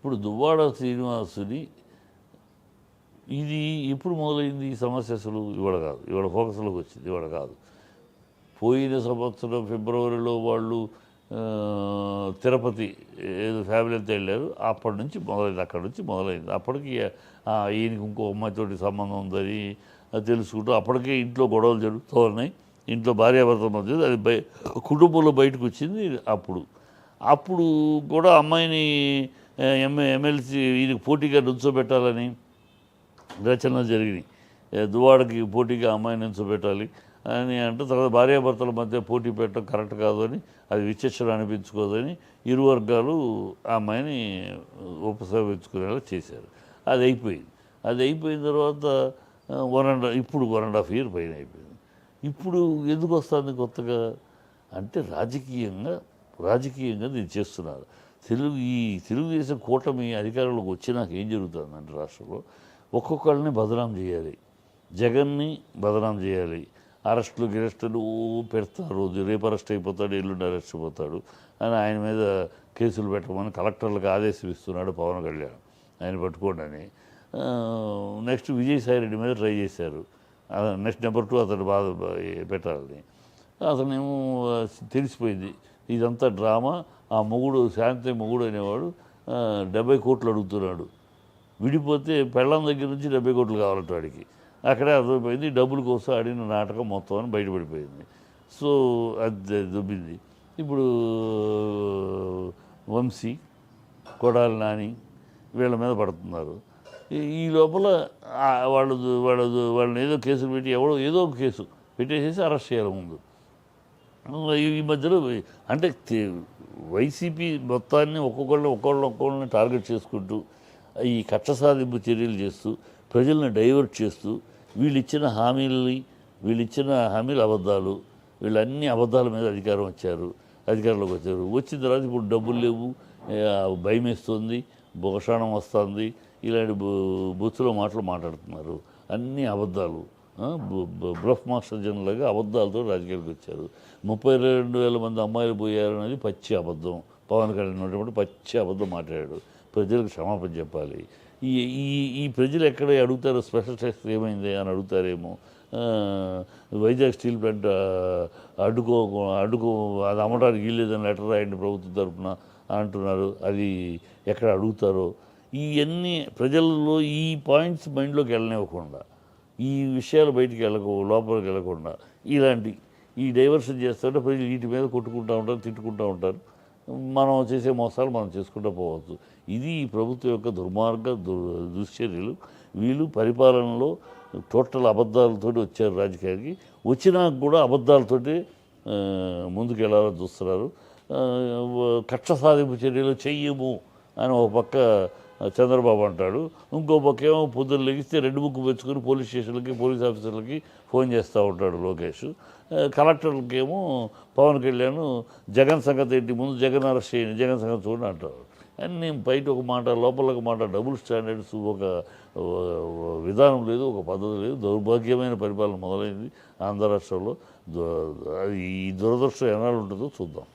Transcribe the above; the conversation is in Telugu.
ఇప్పుడు దువ్వాడ శ్రీనివాసుని ఇది ఇప్పుడు మొదలైంది? ఈ సమస్య అసలు ఇవాడ కాదు. ఇవాడ ఫోకస్లోకి వచ్చింది. ఇవాడ కాదు. పోయిన సంవత్సరం ఫిబ్రవరిలో వాళ్ళు తిరుపతి ఏదో ఫ్యామిలీ అంతా వెళ్ళారు. అప్పటి నుంచి మొదలైంది. అక్కడి నుంచి మొదలైంది. అప్పటికి ఈయనకి ఇంకో అమ్మాయితోటి సంబంధం ఉందని అది తెలుసుకుంటూ అప్పటికే ఇంట్లో గొడవలు జరుగుతూ ఉన్నాయి. ఇంట్లో భార్యాభర్త మధ్య అది బయ కుటుంబంలో బయటకు వచ్చింది అప్పుడు. అప్పుడు కూడా అమ్మాయిని ఎంఏ ఎమ్మెల్సీ ఇది పోటీగా నుంచోబెట్టాలని రచనలు జరిగినాయి. దువాడకి పోటీగా అమ్మాయిని నిల్చోబెట్టాలి అని అంటే తర్వాత భార్యాభర్తల మధ్య పోటీ పెట్టడం కరెక్ట్ కాదు అని అది విచక్షణ అనిపించుకోదని ఇరు వర్గాలు ఆ అమ్మాయిని ఉపసంహరించుకునేలా చేశారు. అది అయిపోయింది. అది అయిపోయిన తర్వాత వన్ అండ్ ఇప్పుడు వన్ అండ్ హాఫ్ ఇయర్ పైన అయిపోయింది. ఇప్పుడు ఎందుకు వస్తుంది కొత్తగా? అంటే రాజకీయంగా రాజకీయంగా దీన్ని చేస్తున్నారు. తెలుగు ఈ తెలుగుదేశం కూటమి అధికారంలోకి వచ్చినాక ఏం జరుగుతుందంటే రాష్ట్రంలో ఒక్కొక్కళ్ళని బదనాం చేయాలి. జగన్ని బదనాం చేయాలి. అరెస్టులు గిరెస్టులు పెడతారు. రేపు అరెస్ట్ అయిపోతాడు ఎల్లుండి అరెస్ట్ అయిపోతాడు అని ఆయన మీద కేసులు పెట్టమని కలెక్టర్లకు ఆదేశం ఇస్తున్నాడు పవన్ కళ్యాణ్. ఆయన పట్టుకోండి అని. నెక్స్ట్ విజయసాయి రెడ్డి మీద ట్రై చేశారు. నెక్స్ట్ నెంబర్ టూ అతను బాధ పెట్టాలని. అతనేమో తెలిసిపోయింది. ఇదంతా డ్రామా. ఆ మొగుడు శాంతి మొగుడు అనేవాడు డెబ్బై కోట్లు అడుగుతున్నాడు. విడిపోతే పెళ్ళం దగ్గర నుంచి డెబ్బై కోట్లు కావాలంట వాడికి. అక్కడే అర్థమైపోయింది డబ్బుల కోసం ఆడిన నాటకం మొత్తం అని బయటపడిపోయింది. సో అది దుబ్బింది. ఇప్పుడు వంశీ కొడాలి నాని వీళ్ళ మీద పడుతున్నారు. ఈ- ఈ లోపల వాళ్ళు వాళ్ళు వాళ్ళని ఏదో కేసులు పెట్టి ఎవడో ఏదో ఒక కేసు పెట్టేసేసి అరెస్ట్ చేయాలి ముందు. ఈ- మధ్యలో అంటే వైసీపీ మొత్తాన్ని ఒక్కొక్కళ్ళు ఒక్కొక్కళ్ళని ఒక్కొక్కళ్ళని టార్గెట్ చేసుకుంటూ ఈ కక్ష సాధింపు చర్యలు చేస్తూ ప్రజల్ని డైవర్ట్ చేస్తూ వీళ్ళు ఇచ్చిన హామీలని వీళ్ళు ఇచ్చిన హామీలు అబద్ధాలు వీళ్ళన్ని అబద్ధాల మీద అధికారం వచ్చారు అధికారంలోకి వచ్చారు. వచ్చిన తర్వాత ఇప్పుడు డబ్బులు లేవు భయం వేస్తుంది భోషాణం వస్తుంది ఇలాంటి బు- బూత్తులో మాటలు మాట్లాడుతున్నారు. అన్ని అబద్ధాలు. బ్రఫ్ మాస్టర్ జనరల్గా అబద్ధాలతో రాజకీయాలకు వచ్చారు. ముప్పై రెండు వేల మంది అమ్మాయిలు పోయారు అనేది పచ్చి అబద్ధం. పవన్ కళ్యాణ్ ఉన్నప్పుడు పచ్చి అబద్ధం మాట్లాడాడు. ప్రజలకు క్షమాపణ చెప్పాలి. ఈ ఈ ఈ ప్రజలు ఎక్కడ అడుగుతారో? స్పెషల్ టెస్ట్ ఏమైంది అని అడుగుతారేమో. వైజాగ్ స్టీల్ ప్లాంట్ అడ్డుకో అడ్డుకో అది అమ్మడానికి వీల్లేదని లెటర్ రాయండి ప్రభుత్వం తరఫున అంటున్నారు. అది ఎక్కడ అడుగుతారో? ఇవన్నీ ప్రజల్లో ఈ పాయింట్స్ మైండ్లోకి వెళ్ళనివ్వకుండా. ఈ విషయాలు బయటికి వెళ్ళకు లోపలికి వెళ్ళకుండా. ఇలాంటి ఈ డైవర్షన్ చేస్తుంటే ప్రజలు వీటి మీద కొట్టుకుంటూ ఉంటారు తిట్టుకుంటూ ఉంటారు. మనం చేసే మోసాలు మనం చేసుకుంటూ పోవచ్చు. ఇది ఈ ప్రభుత్వం యొక్క దుర్మార్గ దు దుశ్చర్యలు. వీళ్ళు పరిపాలనలో టోటల్ అబద్ధాలతోటి వచ్చారు రాజకీయానికి. వచ్చినా కూడా అబద్ధాలతోటి ముందుకెళ్ళాలని ముందుకు చూస్తున్నారు. కక్ష సాధింపు చర్యలు చెయ్యము అని ఒక పక్క చంద్రబాబు అంటాడు ఇంకో పక్క ఏమో పొద్దున్న లెగిస్తే రెండు బుక్ పెంచుకొని పోలీస్ స్టేషన్లకి పోలీస్ ఆఫీసర్లకి ఫోన్ చేస్తూ ఉంటాడు లోకేష్. కలెక్టర్లకేమో ఏమో పవన్ కళ్యాణ్ జగన్ సంగతి ఏంటి ముందు జగన్ అరెస్ట్ చేయండి జగన్ సంగతి చూడండి అంటారు. అన్నీ బయట ఒక మాట లోపల ఒక మాట డబుల్ స్టాండర్డ్స్ ఒక విధానం లేదు ఒక పద్ధతి లేదు దౌర్భాగ్యమైన పరిపాలన మొదలైంది ఆంధ్ర రాష్ట్రంలో. అది ఈ దురదృష్టం ఎన్నాళ్ళు ఉంటుందో చూద్దాం.